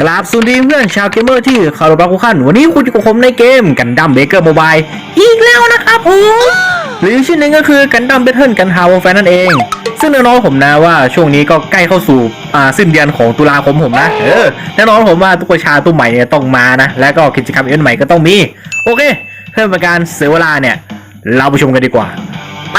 กราบสวัสดีเพื่อนชาวเกมเมอร์ที่เคารพรักทุกท่านวันนี้คุณอยู่กับผมในเกมกันดั้มเบเกอร์โมบายอีกแล้วนะครับผม หรือชื่อหนึงก็คือกันดั้มเบทเทิลกันฮาวแฟนนั่นเอง ซึ่งแน่นอนผมนะว่าช่วงนี้ก็ใกล้เข้าสู่อ่าสิ้นเดือนของตุลาคมผมนะ เออแน่นอนผมว่าตุกชาตัวใหม่เนี่ยต้องมานะ และก็กิจกรรมอีเวนต์ใหม่ก็ต้องมี โอเค เพื่อเป็นการเสียเวลาเนี่ย เราไปชมกันดีกว่า ไป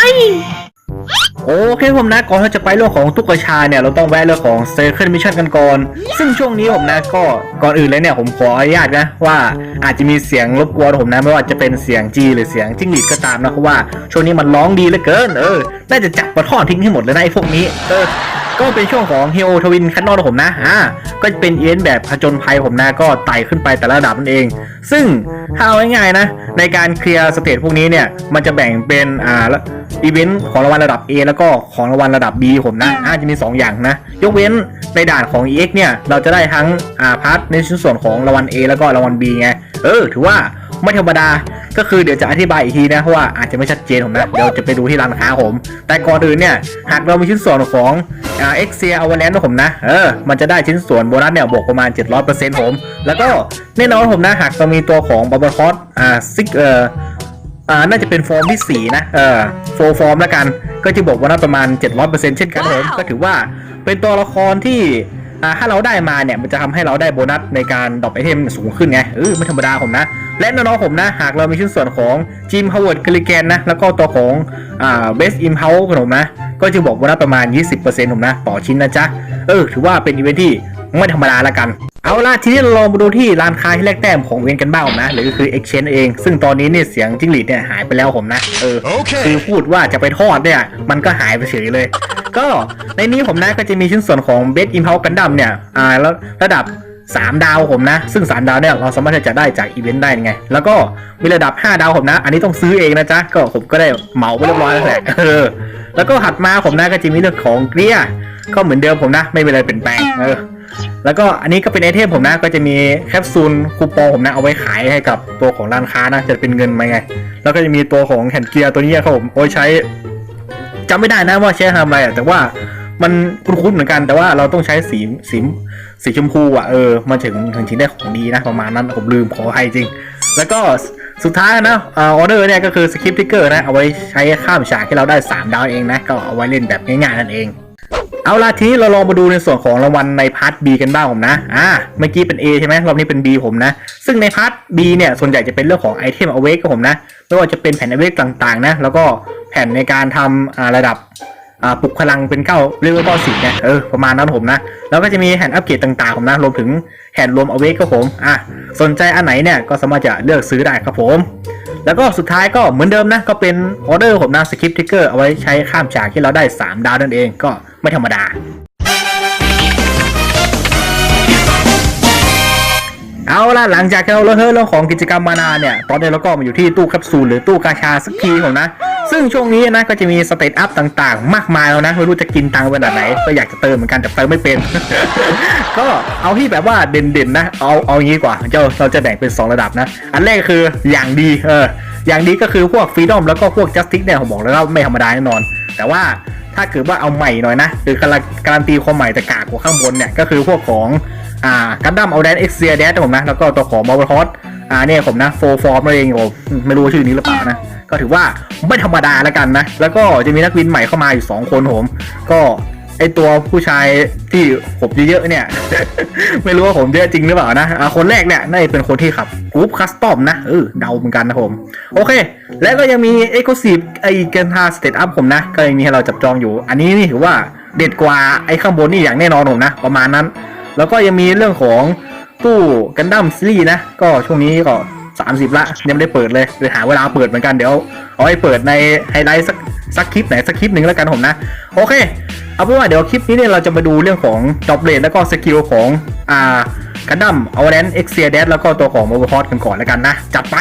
โอเคผมนะก่อนที่จะไปเรื่องของตุ๊กชาเนี่ยเราต้องแวะเรื่องของเซอร์เคิลมิชชั่นกันก่อน ซึ่งช่วงนี้ผมนะก็ก่อนอื่นเลยเนี่ยผมขออนุญาตนะว่าอาจจะมีเสียงรบกวนผมนะไม่ว่าจะเป็นเสียงจีหรือเสียงจิ้งหรีดก็ตามนะเพราะว่าช่วงนี้มันร้องดีเหลือเกิน เออ น่าจะจับปะท่อนทิ้งให้หมดเลยนะไอ้พวกนี้ เออ ก็เป็นช่วงของ Hero Twin คันนอนผมนะอ่าก็จะเป็นเอีเวนต์แบบผจญภัยผมนะก็ไต่ขึ้นไปแต่ละระดับนั่นเอง ซึ่งถ้าเอาง่ายๆนะ ในการเคลียร์สเตจพวกนี้เนี่ย มันจะแบ่งเป็นอ่าอีเวนต์ของรางวัลระดับ A แล้วก็ของรางวัลระดับ B ผมนะอาจจะมี 2 อย่างนะ ยกเว้นในด่านของ EX เนี่ย เราจะได้ทั้งอ่าพาร์ทในชิ้นส่วนของรางวัล A แล้วก็รางวัล B ไง เออ ถือว่า ไม่ธรรมดา ก็คือเดี๋ยวจะอธิบายอีกทีนะเพราะว่าอาจจะไม่ชัดเจนผมนะ เดี๋ยวจะไปดูที่ร้านค้าผม แต่ก่อนอื่นเนี่ย หากเรามีชิ้นส่วนของอ่า x c a Avalanche นะผมนะ เออ มันจะได้ชิ้นส่วนโบนัสเนี่ยบวกประมาณ 700%ผม แล้วก็แน่นอนผมนะ หากเรามีตัวของบับเบิลคอสอ่าซิกเอ่ออ่าน่าจะเป็นฟอร์มที่ 4 นะ เออโฟฟอร์มแล้วกัน ก็จะบอกว่าน่าประมาณ 700%เช่นกันครับผม ก็ถือว่าเป็นตัวละครที่อ่าถ้าเราได้มาเนี่ย มันจะทำให้เราได้โบนัสในการดรอปไอเทมสูงขึ้นไงเออไม่ธรรมดาผมนะ และน้องๆผมนะ หากเรามีชิ้นส่วนของจิมฮาวเวิร์ดกลิแกนนะ แล้วก็ตัวของอ่าเบสอิมเฮาส์ผมนะ ก็จะบอกว่าน่าประมาณ 20%ผมนะ ต่อชิ้นนะจ๊ะ เออ ถือว่าเป็นอีเวนท์ที่ไม่ธรรมดาละกัน เอาล่ะ ทีนี้เราลองมาดูที่ร้านค้าที่แลกแต้มของเวนกันบ้างผมนะหรือก็คือ Exchange เอง ซึ่งตอนนี้เนี่ยเสียงจิ้งหรีดเนี่ยหายไปแล้วผมนะ เออโอเคคือพูดว่าจะไปทอดเนี่ย มันก็หายไปเฉยเลย ก็ในนี้ผมนะก็จะมีชิ้นส่วนของเบสอิมเพลกันดั้มเนี่ย อ่าแล้วระดับ 3 ดาวผมนะ ซึ่ง 3 ดาวเนี่ยเราสามารถจะได้จากอีเวนต์ได้ไง แล้วก็มีระดับ 5 ดาวผมนะ อันนี้ต้องซื้อเองนะจ๊ะ ก็ผมก็ได้เหมาไปเรียบร้อยแล้วแหละเออแล้วก็ถัดมาผมนะก็จะมีเรื่องของเกลียก็เหมือนเดิมผมนะ ไม่เป็นอะไรเปลี่ยนแปลงเออแล้วก็อันนี้ก็เป็นไอเทมผมนะ ก็จะมีแคปซูลคูปองผมนะเอาไว้ขายให้กับตัวของร้านค้านะจะเป็นเงินไหมไง แล้วก็จะมีตัวของแผ่นเกียร์ตัวนี้ครับผมเอาไว้ใช้จำไม่ได้นะว่าใช้ทำอะไรอะแต่ว่ามันคุ้นๆเหมือนกันแต่ว่าเราต้องใช้สีสี สีชมพูอะเออมันถึงถึงชิ้นได้ของดีนะประมาณนั้นผมลืมขออภัยจริง แล้วก็สุดท้ายนะออเดอร์เนี่ยก็คือสคริปต์ทิกเกอร์นะเอาไว้ใช้ข้ามฉากที่เราได้ 3 ดาวเองนะ ก็เอาไว้เล่นแบบง่ายๆนั่นเอง เอาล่ะทีนี้เราลองมาดูในส่วนของรางวัลในพาร์ท B กันบ้างผมนะอ่าเมื่อกี้เป็น A ใช่ไหมรอบนี้เป็น B ผมนะ ซึ่งในพาร์ท B เนี่ยส่วนใหญ่จะเป็นเรื่องของไอเทมอเวกกับผมนะไม่ว่าจะเป็นแผ่นอเวกต่างๆนะแล้วก็แผ่นในการทำระดับ ปลุกพลังเป็นเก้าเรเว่าเก้าสิบเนี่ยเออประมาณนั้นผมนะ แล้วก็จะมีแผ่นอัปเกรดต่างๆผมนะรวมถึงแผ่นรวมเอาเวกก็ผมอะสนใจอันไหนเนี่ยก็สามารถจะเลือกซื้อได้ครับผม แล้วก็สุดท้ายก็เหมือนเดิมนะ ก็เป็นออเดอร์ผมนะสคริปต์ทิกเกอร์เอาไว้ใช้ข้ามฉากที่เราได้ 3 ดาวนั่นเองก็ไม่ธรรมดา เอาล่ะหลังจากที่เราเลิกเรื่องของกิจกรรมมานานเนี่ย ตอนนี้เราก็มาอยู่ที่ตู้แคปซูลหรือตู้กาชาสักทีผมนะ ซึ่งช่วงนี้นะก็จะมีสเตตอัพต่างๆ มากมายแล้วนะ ไม่รู้จะกินตังค์ไปแบบไหน ก็อยากจะเติมเหมือนกันแต่เติมไม่เป็น ก็เอาที่แบบว่าเด่นๆนะ เอาเอางี้กว่าเจ้าเราจะแบ่งเป็น 2 ระดับนะ อันแรกคืออย่างดีเอออย่างดีก็คือพวกฟรีดอมแล้วก็พวกจัสติกเนี่ยผมบอกเลยว่าไม่ธรรมดาแน่นอน แต่ว่าถ้าเกิดว่าเอาใหม่หน่อยนะหรือกาการันตีความใหม่แต่กากกว่าข้างบนเนี่ยก็คือพวกของ อ่ากันดั้มเอาแดนเอ็กเซียแดนผมนะ แล้วก็ตัวของมอลคอสอ่าเนี่ยผมนะโฟฟอร์มเองผมไม่รู้ชื่อนี้หรือเปล่านะ ก็ถือว่าไม่ธรรมดาแล้วกันนะ แล้วก็จะมีนักวินใหม่เข้ามาอยู่ 2 คนผม ก็ไอตัวผู้ชายที่ผมเยอะๆเนี่ย ไม่รู้ว่าผมเยอะจริงหรือเปล่านะอ่าคนแรกเนี่ยน่าจะเป็นคนที่ขับกรุ๊ปคัสตอมนะเออเดาเหมือนกันนะผม โอเค แล้วก็ยังมีเอ็กซ์คลูซีฟไอเกนทาสเตตอัพผมนะ ก็ยังมีให้เราจับจองอยู่ อันนี้นี่ถือว่าเด็ดกว่าไอข้างบนนี่อย่างแน่นอนผมนะ ประมาณนั้น แล้วก็ยังมีเรื่องของตู้กันดั้มซีรีส์นะ ก็ช่วงนี้ก็ 30 ละยังไม่ได้เปิดเลยเลยหาเวลาเปิดเหมือนกันเดี๋ยวเอาไว้เปิดในไฮไลท์สักสักคลิปไหนสักคลิปหนึ่งแล้วกันผมนะ โอเค เอาเป็นว่าเดี๋ยวคลิปนี้เนี่ยเราจะมาดูเรื่องของจ็อบเลนแล้วก็สกิลของอ่ากันดั้มเอาแดนเอ็กเซียเดแล้วก็ตัวของโมบิลคอสกันก่อนแล้วกันนะ จัดไป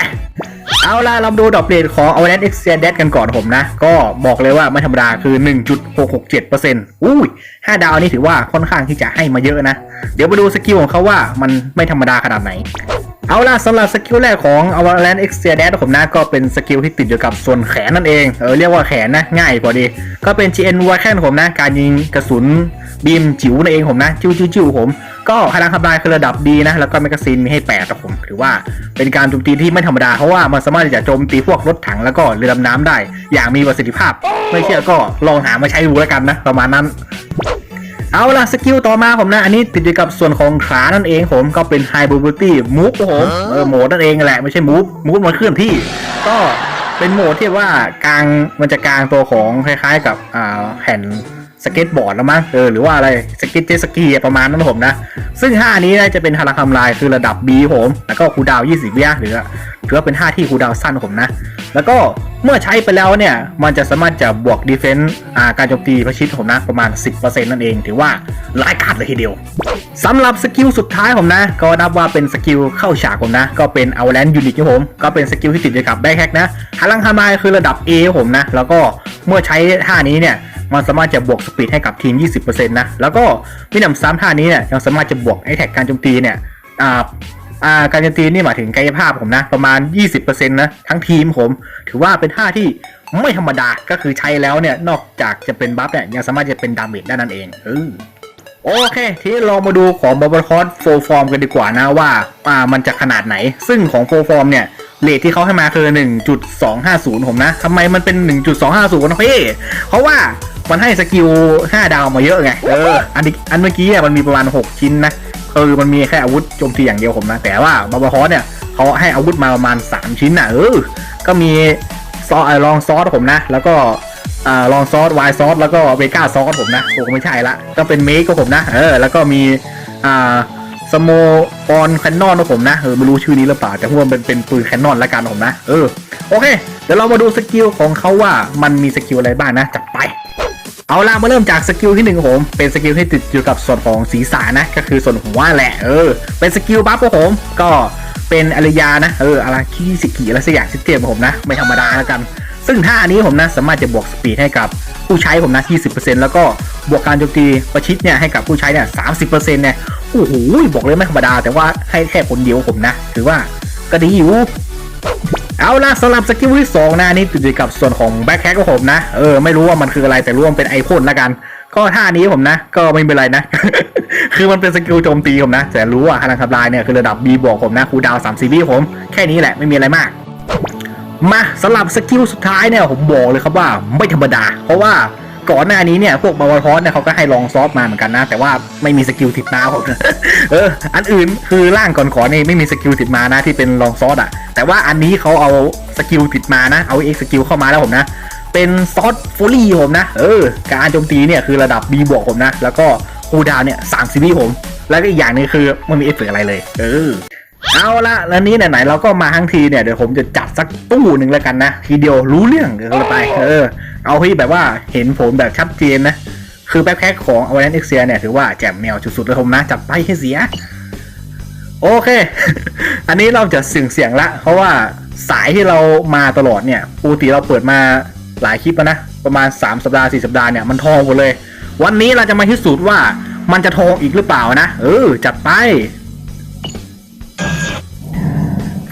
เอาล่ะเรามาดูดอกเดตของ a v a l a n c e X d e กันก่อนผมนะ ก็บอกเลยว่าไม่ธรรมดาคือ 1.667%อุ้ย 5 ดาวนี่ถือว่าค่อนข้างที่จะให้มาเยอะนะ เดี๋ยวมาดูสกิลของเขาว่ามันไม่ธรรมดาขนาดไหน เอาล่ะสำหรับสกิลแรกของ a v a l a n c e X d e ผมนะก็เป็นสกิลที่ติดอยู่กับส่วนแขนนั่นเอง เออเรียกว่าแขนนะง่ายพอดี ก็เป็น GN w a c a n ผมนะ การยิงกระสุนบีมจิ๋วนั่นเองผมนะจิ๋วจิ๋วจิ๋วผม ก็พลังทำลายคือระดับดีนะ แล้วก็แมกกาซีนมีให้8ครับผมถือว่าเป็นการโจมตีที่ไม่ธรรมดา เพราะว่ามันสามารถจะโจมตีพวกรถถังแล้วก็เรือดำน้ำได้ อย่างมีประสิทธิภาพ ไม่เชื่อก็ลองหามาใช้ดูแล้วกันนะ ประมาณนั้น เอาล่ะสกิลต่อมาผมนะ อันนี้ติดอยู่กับส่วนของขานั่นเองผมก็เป็น High Mobility Move ผมเออโหมดนั่นเองแหละไม่ใช่ Move Move มันเคลื่อนที่ ก็เป็นโหมดที่ว่ากลางมันจะกลางตัวของคล้ายๆ กับอ่าแผ่น สเก็ตบอร์ดแล้วมั้งเออหรือว่าอะไรสเก็ตเจสกีประมาณนั้นผมนะ ซึ่งท่านี้น่าจะเป็นพลังทำลายคือระดับ B ผม แล้วก็คูดาว 20 วินาทีหรือถือว่าเป็นท่าที่คูดาวสั้นผมนะ แล้วก็เมื่อใช้ไปแล้วเนี่ย มันจะสามารถจะบวกดีเฟนซ์การโจมตีประชิดผมนะ ประมาณ 10%นั่นเอง ถือว่าร้ายกาจเลยทีเดียวสำหรับสกิลสุดท้ายผมนะ ก็นับว่าเป็นสกิลเข้าฉากผมนะ ก็เป็นเอาแลนด์ยูนิตครับผม ก็เป็นสกิลที่ติดอยู่กับแบ็คแฮกนะพลังทำลายคือระดับ A ผมนะ แล้วก็เมื่อใช้ท่านี้เนี่ย มันสามารถจะบวกสปีดให้กับทีม 20%นะ แล้วก็มีหนำซ้ำท่านี้เนี่ยยังสามารถจะบวกไอแท็กการโจมตีเนี่ยอ่าอ่าการโจมตีนี่หมายถึงกายภาพผมนะ ประมาณ 20%นะทั้งทีมผม ถือว่าเป็นท่าที่ไม่ธรรมดาก็คือใช้แล้วเนี่ย นอกจากจะเป็นบัฟเนี่ยยังสามารถจะเป็นดาเมจได้นั่นเองเออโอเค ทีนี้เรามาดูของบับเบิลคอร์โฟฟอร์มกันดีกว่านะว่าอ่ามันจะขนาดไหน ซึ่งของโฟฟอร์มเนี่ยเลทที่เขาให้มาคือ 1.250 ผมนะทำไมมันเป็น 1.250นะพี่เพราะว่า มันให้สกิล5ดาวมาเยอะไง เออ อันนี้อันเมื่อกี้เนี่ยมันมีประมาณ6ชิ้นนะคือมันมีแค่อาวุธโจมตีอย่างเดียวผมนะ แต่ว่าบาบาฮอสเนี่ยเขาให้อาวุธมาประมาณ3ชิ้นนะเออ ก็มีซอไอลองซอสผมนะ แล้วก็อ่าลองซอสวายซอสแล้วก็เวก้าซอสผมนะโอ้ไม่ใช่ละก็เป็นเมกก็ผมนะ เออ แล้วก็มีอ่าสโมปอนแคนนอนของผมนะเออไม่รู้ชื่อนี้หรือเปล่าแต่ว่ามันเป็นปืนแคนนอนละกันผมนะ เออ โอเค เดี๋ยวเรามาดูสกิลของเขาว่ามันมีสกิลอะไรบ้างนะจัดไป เอาล่ะมาเริ่มจากสกิลที่หนึ่งผม เป็นสกิลที่ติดอยู่กับส่วนของศีรษะนะ ก็คือส่วนหัวแหละเออ เป็นสกิลบัฟของผม ก็เป็นอารยานะ เอออะไรคีสิกิอะไรสักอย่างซิสเตมของผมนะ ไม่ธรรมดาแล้วกัน ซึ่งท่านี้ผมนะสามารถจะบวกสปีดให้กับผู้ใช้ผมนะ20%แล้วก็บวกการโจมตีประชิดเนี่ยให้กับผู้ใช้เนี่ย30%เนี่ยโอ้โหบอกเลยไม่ธรรมดา แต่ว่าให้แค่คนเดียวผมนะถือว่าก็ดีอยู่ เอาล่ะสำหรับสกิลที่สองนะนี่ติดอยู่กับส่วนของแบ็คแฮกของผมนะ เออไม่รู้ว่ามันคืออะไรแต่รู้ว่ามันเป็นไอพ่นละกัน ก็ท่านี้ผมนะ ก็ไม่เป็นไรนะ คือมันเป็นสกิลโจมตีผมนะ แต่รู้ว่าพลังทำลายเนี่ยคือระดับ B บวกผมนะคูลดาวน์3ซีรีส์ผมแค่นี้แหละไม่มีอะไรมาก มาสำหรับสกิลสุดท้ายเนี่ยผมบอกเลยครับว่าไม่ธรรมดา เพราะว่า ก่อนหน้านี้เนี่ยพวกบาวทอสเนี่ยเขาก็ให้ลองซอสมาเหมือนกันนะ แต่ว่าไม่มีสกิลติดมาผมเออ อันอื่นคือร่างก่อนขอนี่ไม่มีสกิลติดมานะที่เป็นลองซอสอะ แต่ว่าอันนี้เขาเอาสกิลติดมานะ เอาเอ็กสกิลเข้ามาแล้วผมนะ เป็นซอสโฟลี่ผมนะ เออ การโจมตีเนี่ยคือระดับ B บวกผมนะ แล้วก็คูดาวเนี่ยสามซีรีผม แล้วก็อีกอย่างนึงคือไม่มีเอฟเฟกต์อะไรเลย เออเอาละแล้วนี้ไหนๆเราก็มาทั้งทีเนี่ยเดี๋ยวผมจะจัดสักตู้หนึ่งแล้วกันนะ ทีเดียวรู้เรื่องเดี๋ยวเราไป เออ เอาที่แบบว่าเห็นผลแบบชัดเจนนะ คือแบ็คแพ็คของอ v a l a n c e X เซียเนี่ยถือว่าแจ่มแนวสุดๆเลยผมนะ จัดไปให้เสีย โอเค อันนี้เราจะเสี่ยงเสียงๆละ เพราะว่าสายที่เรามาตลอดเนี่ยปกติเราเปิดมาหลายคลิปแล้วนะ ประมาณ 3 สัปดาห์ 4 สัปดาห์เนี่ยมันทองหมดเลย วันนี้เราจะมาพิสูจน์ว่ามันจะทองอีกหรือเปล่านะ เออ จัดไป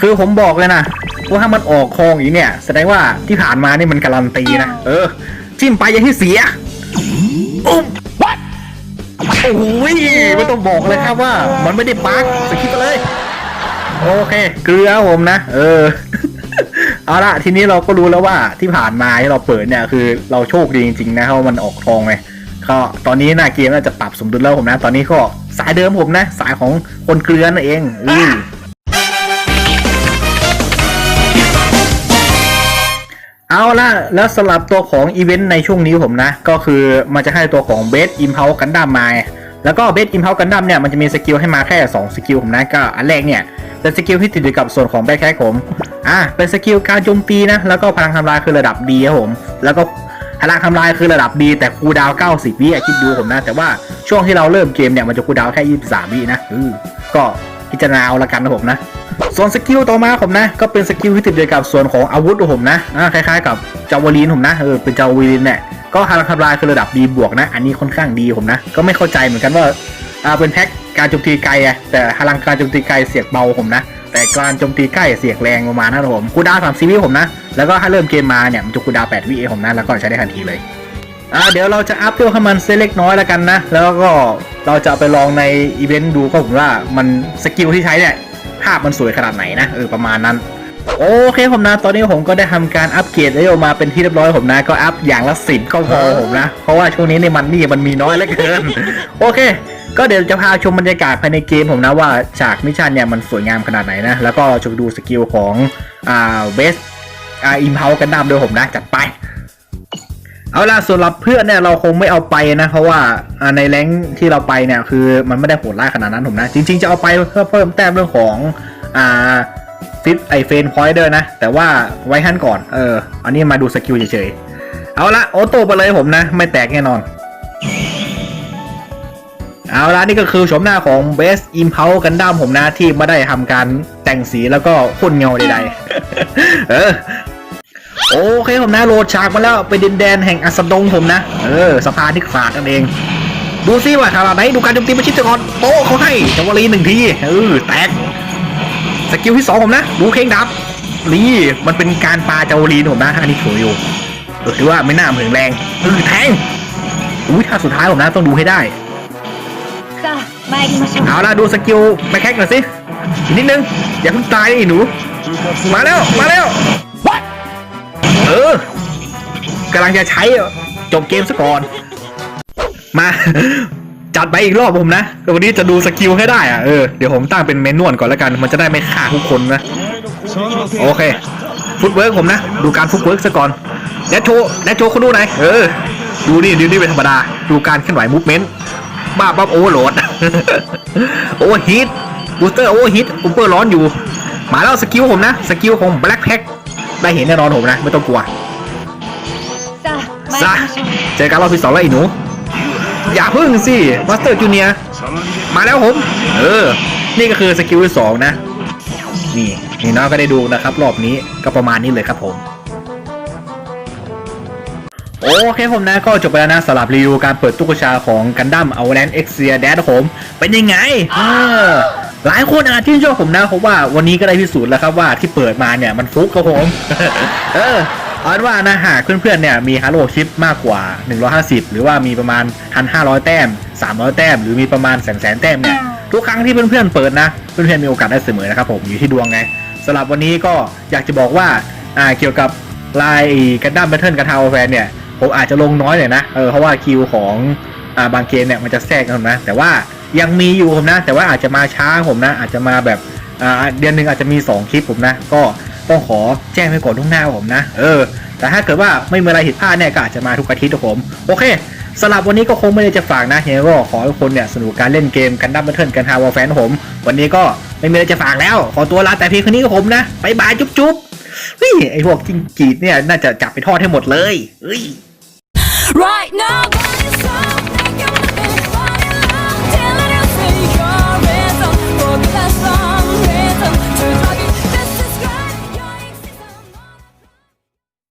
คือผมบอกเลยนะ ว่าถ้ามันออกคองอีกเนี่ย แสดงว่าที่ผ่านมานี่มันการันตีนะ เออ จิ้มไปอย่าให้เสียอุ๊บโอ้โหไม่ต้องบอกเลยครับว่า มันไม่ได้ปักสกิปไปเลย โอเค เกลือผมนะ เออเอาละทีนี้เราก็รู้แล้วว่าที่ผ่านมาที่เราเปิดเนี่ยคือเราโชคดีจริงๆนะเพราะมันออกทองไงก็ตอนนี้หน้าเกมน่าจะปรับสมดุลแล้วผมนะ ตอนนี้ก็สายเดิมผมนะ สายของคนเกลือนั่นเองอื เอาละแล้วสำหรับตัวของอีเวนต์ในช่วงนี้ผมนะ ก็คือมันจะให้ตัวของเบสอิมเพลกันดั้มมา แล้วก็เบสอิมเพลกันดั้มเนี่ยมันจะมีสกิลให้มาแค่ 2 สกิลผมนะก็อันแรกเนี่ยเป็นสกิลที่ติดอยู่กับส่วนของแบ็คแคผมอะเป็นสกิลการโจมตีนะ แล้วก็พลังทำลายคือระดับดีครับผม แล้วก็พลังทำลายคือระดับดีแต่คูดาว 90 วิคิดดูผมนะ แต่ว่าช่วงที่เราเริ่มเกมเนี่ยมันจะคูดาวแค่ 23 วินะอือก็ พิจารณาเอาละกันนะผมนะ ส่วนสกิลต่อมาผมนะ ก็เป็นสกิลที่ติดเกี่ยวกับส่วนของอาวุธของผมนะคล้ายๆกับจาวลีนผมนะเออเป็นจาวลีนเนี่ยก็พลังทำลายคือระดับดีบวกนะ อันนี้ค่อนข้างดีผมนะ ก็ไม่เข้าใจเหมือนกันว่าอ่าเป็นแพ็คการโจมตีไกลอะแต่พลังการโจมตีไกลเสียกเบาผมนะ แต่การโจมตีใกล้เสียกแรงประมาณนั้นผมคูดาวสามสิบวิผมนะ แล้วก็ถ้าเริ่มเกมมาเนี่ยมันจะคูดาวแปดวิเอผมนะแล้วก็ใช้ได้ทันทีเลย อ่าเดี๋ยวเราจะอัพเพื่อให้มันเซเล็กน้อยแล้วกันนะ แล้วก็เราจะไปลองในอีเวนต์ดูก็ผมว่ามันสกิลที่ใช้เนี่ยภาพมันสวยขนาดไหนนะเออประมาณนั้น โอเคผมนะตอนนี้ผมก็ได้ทำการอัปเกรดได้อมาเป็นที่เรียบร้อยผมนะ ก็อัพอย่างละสิบก็พอผมนะ เพราะว่าช่วงนี้ในมันนี่มันมีน้อยเหลือเกิน โอเค ก็เดี๋ยวจะพาชมบรรยากาศภายในเกมผมนะว่าฉากมิชชั่นเนี่ยมันสวยงามขนาดไหนนะ แล้วก็จะดูสกิลของอ่าเวสอ่าอิมเพากันดัมด้วยผมนะจัดไป เอาล่ะสำหรับเพื่อนเนี่ยเราคงไม่เอาไปนะ เพราะว่าในแรงที่เราไปเนี่ยคือมันไม่ได้โหดร้ายขนาดนั้นผมนะ จริง ๆ จะเอาไปเพื่อเพิ่มแต้มเรื่องของอ่าฟิตไอเฟนพอยต์ด้วยนะ แต่ว่าไว้ขั้นก่อนเอออันนี้มาดูสกิลเฉยๆ เอาละโอโต้ไปเลยผมนะ ไม่แตกแน่นอน เอาละนี่ก็คือชมหน้าของ Best Impulse กันดั้มผมนะที่ไม่ได้ทำการแต่งสีแล้วก็พ่นเงาใดๆเออ โอเคผมนะโหลดฉากมาแล้วไปดินแดนแห่งอัสดงผมนะ เออสภาที่ขาดนั่นเอง ดูซิว่าขนาดไหนดูการโจมตีมาชิดก่อนโต้เขาให้จังวลีหนึ่งทีเออแตกสกิลที่สองผมนะดูเค้งดับนี่มันเป็นการปลาจังวลีผมนะอันนี้สวยอยู่ถือว่าไม่น่ามือแรงเออแทงอุ้ยท่าสุดท้ายผมนะต้องดูให้ได้เอาล่ะดูสกิลไปแคกหน่อยสินิดนึงอย่าเพิ่งตายไอหนู มาแล้วมาแล้ว ออกำลังจะใช้จบเกมซะก่อน มา จัดไปอีกรอบผมนะวันนี้จะดูสกิลให้ได้อะเออเดี๋ยวผมตั้งเป็นเมนวลก่อนแล้วกัน มันจะได้ไม่ฆ่าทุกคนนะ โอเค ฟุตเวิร์กผมนะ ดูการฟุตเวิร์กซะก่อนแดชโชแดชโชว์เขาดูหน่อยเออ ดูนี่ดูนี่เป็นธรรมดา ดูการเคลื่อนไหวมูฟเมนต์บ้าปั๊บโอเวอร์โหลดโอเวอร์ฮีทบูสเตอร์โอเวอร์ฮีทอุปเปอร์ร้อนอยู่ มาแล้วสกิลผมนะ สกิลของแบล็ k แพ็ k ได้เห็นแน่นอนผมนะ ไม่ต้องกลัวซาเจอกันรอบที่สองแล้วไอ้หนู อย่าพึ่งสิมาสเตอร์จูเนียมาแล้วผม เออ นี่ก็คือสกิลที่สองนะ นี่นี่น้องก็ได้ดูนะครับ รอบนี้ก็ประมาณนี้เลยครับผมโอเคผมนะก็จบไปแล้วนะสำหรับรีวิวการเปิดตู้กระชาของกันดั้มเอาแลนด์เอ็กเซียแดดผม เป็นยังไงเออ หลายคนอาจที่นชอบผมนะเพราะว่าวันนี้ก็ได้พิสูจน์แล้วครับว่าที่เปิดมาเนี่ยมันฟุกครับผม เออเอาเป็นว่านะหากเพื่อนๆเนี่ยมีฮาร์โลชิปมากกว่า 150 หรือว่ามีประมาณ 1,500 แต้ม 300 แต้ม หรือมีประมาณแสนแสนแต้มเนี่ยทุกครั้งที่เพื่อนๆเปิดนะ เพื่อนๆมีโอกาสได้เสมอนะครับผมอยู่ที่ดวงไงสำหรับวันนี้ก็อยากจะบอกว่าอ่าเกี่ยวกับลายกันดั้มแบทเทิลกับทาวแฟนเนี่ยผมอาจจะลงน้อยหน่อยนะเออเพราะว่าคิวของอ่าบางเกมเนี่ยมันจะแทรกกันนะแต่ว่า ยังมีอยู่ผมนะ แต่ว่าอาจจะมาช้าผมนะ อาจจะมาแบบเดือนหนึ่งอาจจะมี 2 คลิปผมนะ ก็ต้องขอแจ้งไว้ก่อนล่วงหน้าผมนะ เออ แต่ถ้าเกิดว่าไม่มีอะไรผิดพลาดเนี่ยก็อาจจะมาทุกอาทิตย์ผม โอเคสำหรับวันนี้ก็คงไม่ได้จะฝากนะยังไงก็ขอให้ทุกคนเนี่ยสนุกการเล่นเกมกันดั้มบัตเทิลกันฮาวแฟนผม วันนี้ก็ไม่มีอะไรจะฝากแล้ว ขอตัวลาแต่เพียงแค่นี้ครับผมนะบายบายจุ๊บจุ๊บเฮ้ยไอพวกจิ้งจีดเนี่ยน่าจะจับไปทอดให้หมดเลยเฮ้ย Right now